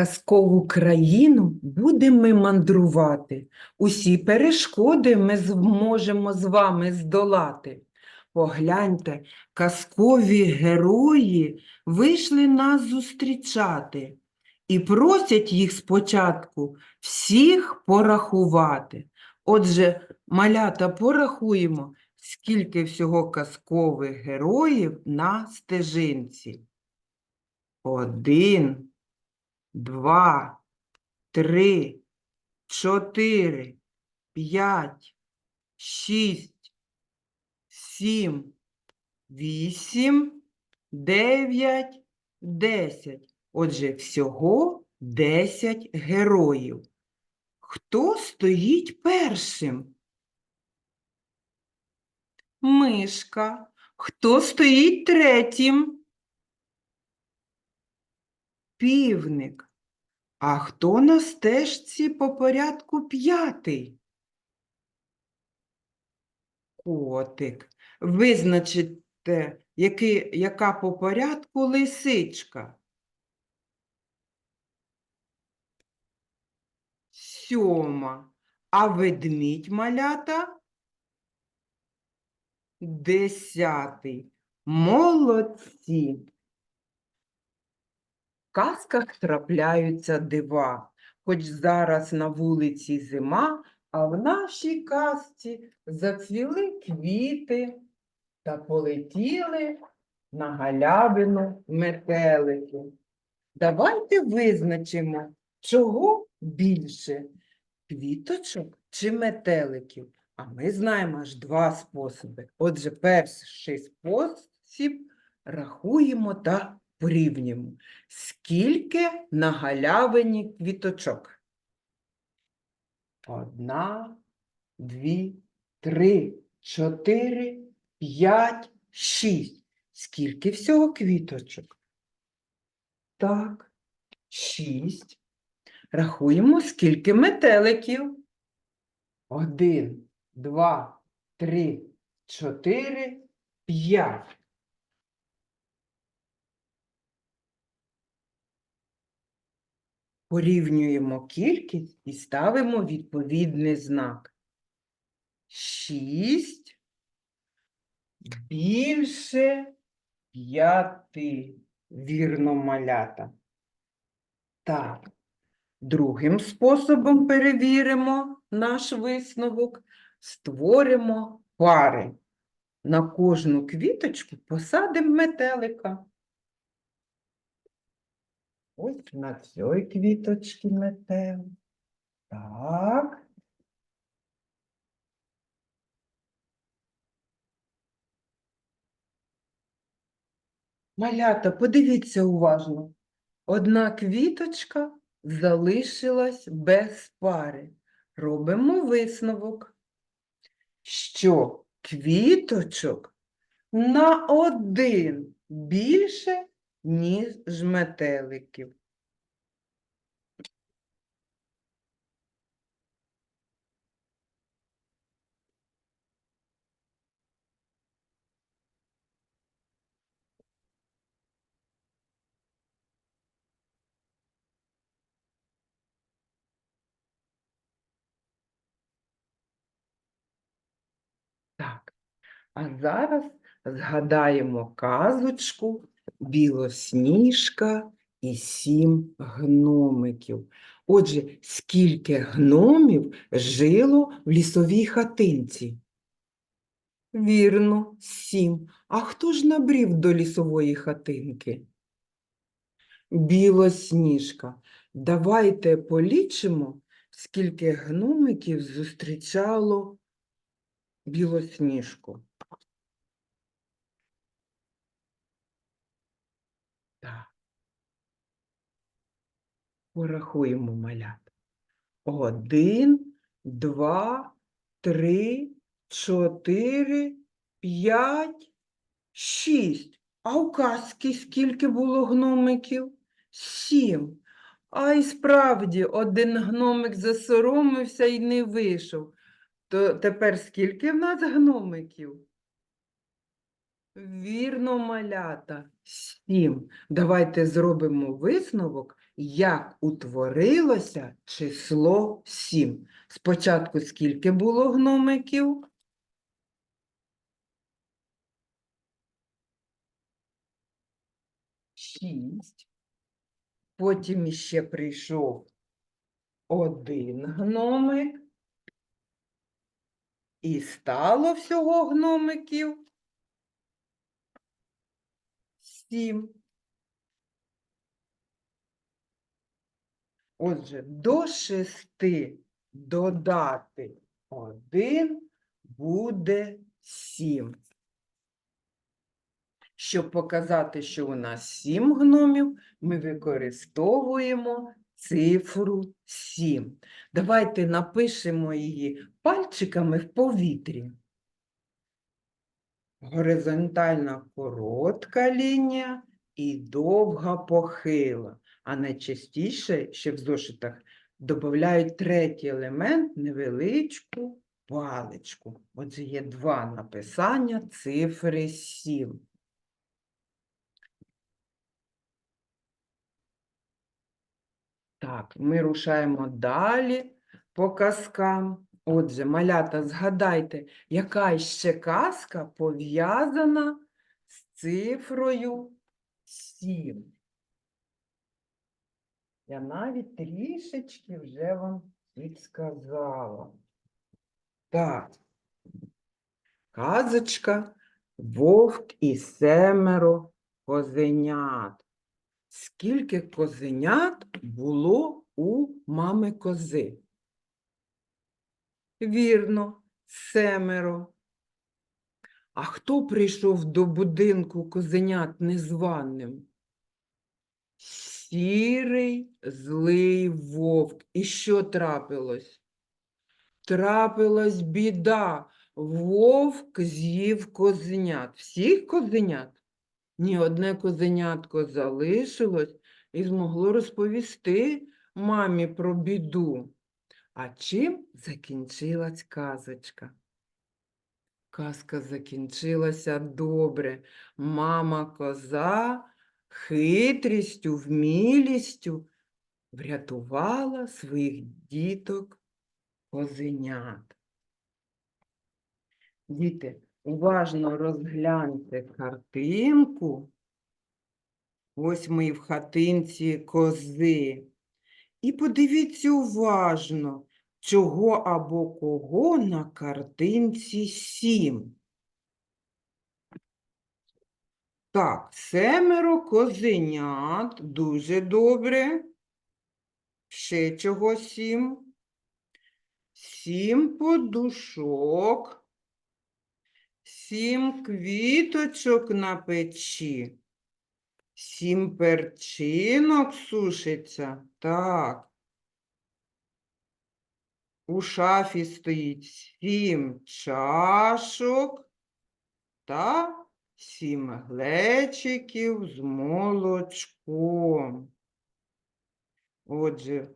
казкову країну будемо ми мандрувати. Усі перешкоди ми зможемо з вами здолати. Погляньте, казкові герої вийшли нас зустрічати і просять їх спочатку всіх порахувати. Отже, малята, порахуємо, скільки всього казкових героїв на стежинці. Один, два, три, чотири, п'ять, шість, сім, вісім, дев'ять, десять. Отже, всього десять героїв. Хто стоїть першим? Мишка. Хто стоїть третім? Півник. А хто на стежці по порядку п'ятий? Котик. Визначите, який, яка по порядку лисичка. Сьома. А ведмідь малята? Десятий. Молодці. Казках трапляються дива, хоч зараз на вулиці зима, а в нашій казці зацвіли квіти та полетіли на галявину метелики. Давайте визначимо, чого більше квіточок чи метеликів. А ми знаємо аж два способи. Отже, перший спосіб рахуємо та порівнюємо. Скільки на галявині квіточок? Одна, дві, три, чотири, п'ять, шість. Скільки всього квіточок? Так, шість. Рахуємо, скільки метеликів. Один, два, три, чотири, п'ять. Порівнюємо кількість і ставимо відповідний знак. Шість більше п'яти. Вірно, малята. Так. Другим способом перевіримо наш висновок. Створимо пари. На кожну квіточку посадимо метелика. Ось на цій квіточці метелик. Так. Малята, подивіться уважно. Одна квіточка залишилась без пари. Робимо висновок, що квіточок на один більше, ніж метеликів. Так, а зараз згадаємо казочку Білосніжка і сім гномиків. Отже, скільки гномів жило в лісовій хатинці? Вірно, сім. А хто ж набрів до лісової хатинки? Білосніжка. Давайте полічимо, скільки гномиків зустрічало білосніжку. Так. Порахуємо малят. Один, два, три, чотири, п'ять, шість. А у казки скільки було гномиків? Сім. А й справді один гномик засоромився і не вийшов. То тепер скільки в нас гномиків? Вірно, малята, сім. Давайте зробимо висновок як утворилося число 7. Спочатку скільки було гномиків? Шість. Потім іще прийшов один гномик. І стало всього гномиків сім. Отже, до шести додати один буде сім. Щоб показати, що у нас сім гномів, ми використовуємо цифру 7. Давайте напишемо її пальчиками в повітрі. Горизонтальна коротка лінія і довга похила. А найчастіше ще в зошитах додають третій елемент невеличку паличку. Отже, є два написання цифри 7. Так, ми рушаємо далі по казкам. Отже, малята, згадайте, яка ще казка пов'язана з цифрою 7. Я навіть трішечки вже вам підсказала. Так, казочка Вовк і семеро козенят. Скільки козенят було у мами кози? Вірно, семеро. А хто прийшов до будинку козенят незваним? Сірий злий вовк. І що трапилось? Трапилась біда. Вовк з'їв козенят. Всіх козенят? Ні, одне козенятко залишилось і змогло розповісти мамі про біду. А чим закінчилась казочка? Казка закінчилася добре. Мама коза хитрістю, вмілістю врятувала своїх діток козенят. Діти, уважно розгляньте картинку. Ось ми в хатинці кози. І подивіться уважно, чого або кого на картинці сім. Так, семеро козенят, дуже добре. Ще чого сім? Сім подушок, сім квіточок на печі, сім перчинок сушиться. Так. У шафі стоїть сім чашок та сім глечиків з молочком. Отже,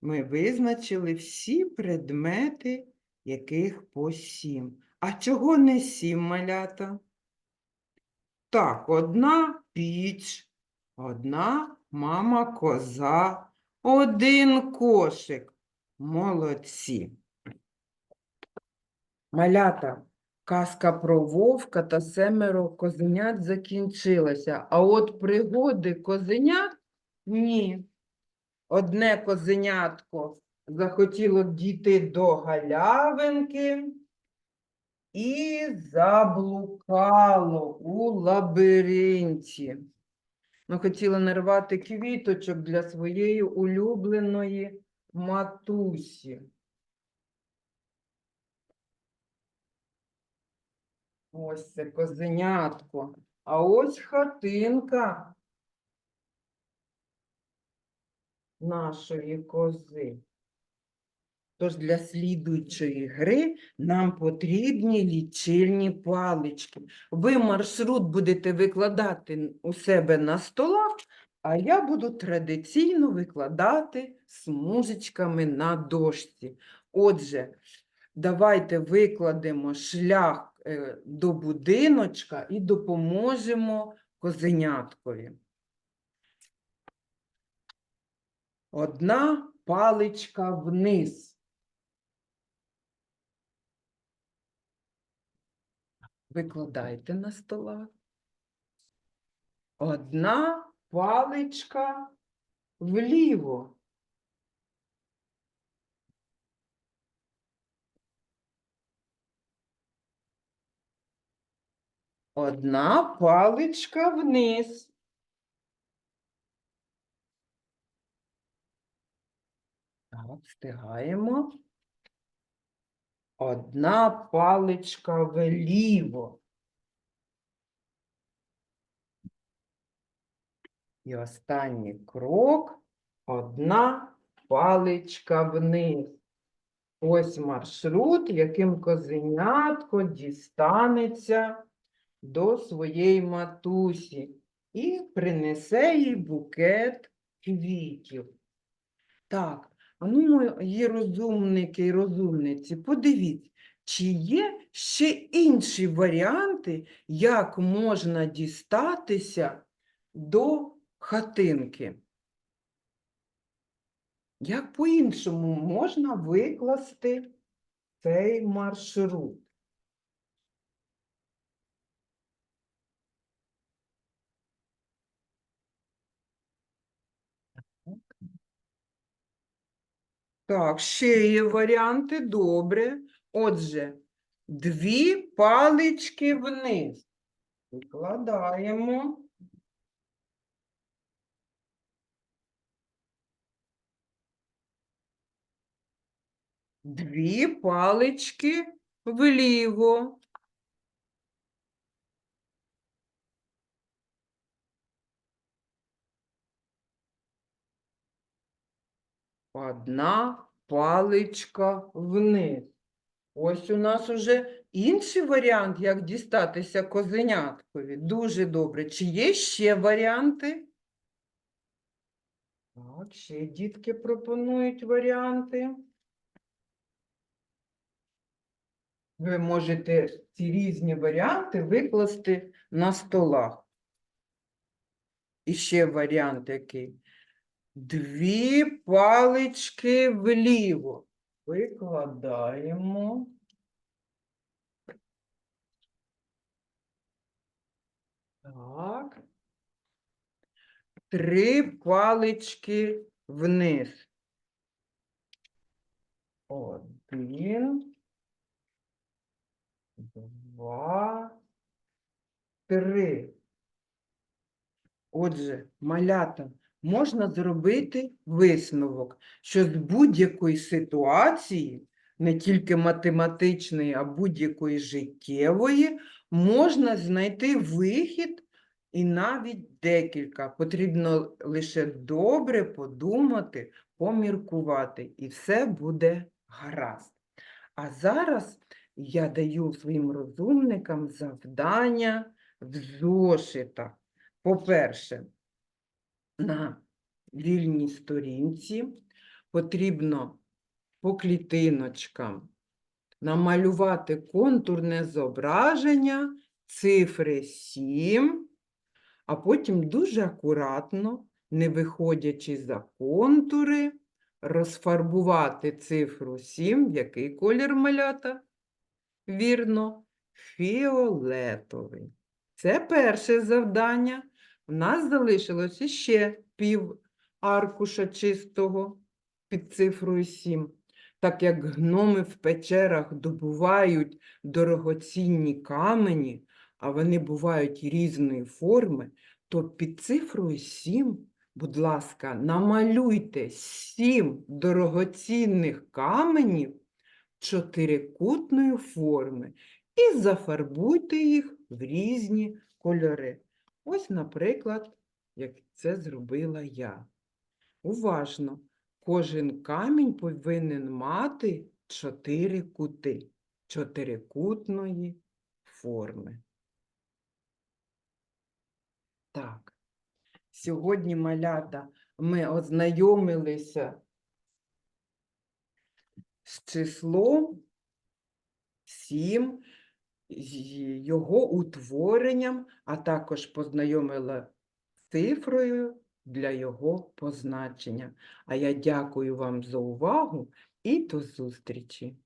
ми визначили всі предмети, яких по сім. А чого не сім малята? Так, одна піч, одна мама коза, один кошик. Молодці. Малята, казка про вовка та семеро козенят закінчилася, а от пригоди козенят ні. Одне козенятко захотіло дійти до галявинки і заблукало у лабіринті. Ну, хотіло нарвати квіточок для своєї улюбленої матусі. Ось це козенятко. А ось хатинка нашої кози. Тож для слідуючої гри нам потрібні лічильні палички. Ви маршрут будете викладати у себе на столах, а я буду традиційно викладати смужечками на дошці. Отже, давайте викладемо шлях до будиночка і допоможемо козеняткові. Одна паличка вниз. Викладайте на столах. Одна паличка вліво. Одна паличка вниз. Так, встигаємо. Одна паличка вліво. І останній крок. Одна паличка вниз. Ось маршрут, яким козенятко дістанеться до своєї матусі і принесе їй букет квітів. Так, а ну, мої розумники і розумниці, подивіться, чи є ще інші варіанти, як можна дістатися до хатинки? Як по-іншому можна викласти цей маршрут? Так, ще є варіанти, добре. Отже, дві палички вниз. Викладаємо. Дві палички вліво. Одна паличка вниз. Ось у нас уже інший варіант, як дістатися козеняткові. Дуже добре. Чи є ще варіанти? Так, ще дітки пропонують варіанти. Ви можете ці різні варіанти викласти на столах. І ще варіант який. Дві палички вліво. Викладаємо. Так. Три палички вниз. Один. Два. Три. Отже, малята, можна зробити висновок, що з будь-якої ситуації, не тільки математичної, а будь-якої життєвої, можна знайти вихід і навіть декілька. Потрібно лише добре подумати, поміркувати, і все буде гаразд. А зараз я даю своїм розумникам завдання в зошитах. По-перше, на вільній сторінці потрібно по клітиночкам намалювати контурне зображення цифри 7, а потім дуже акуратно, не виходячи за контури, розфарбувати цифру 7, який колір малята? Вірно, фіолетовий. Це перше завдання. У нас залишилось ще пів аркуша чистого під цифрою 7. Так як гноми в печерах добувають дорогоцінні камені, а вони бувають різної форми, то під цифрою 7, будь ласка, намалюйте 7 дорогоцінних каменів чотирикутної форми і зафарбуйте їх в різні кольори. Ось, наприклад, як це зробила я. Уважно, кожен камінь повинен мати чотири кути чотирикутної форми. Так, сьогодні, малята, ми ознайомилися з числом 7, з його утворенням, а також познайомила з цифрою для його позначення. А я дякую вам за увагу і до зустрічі!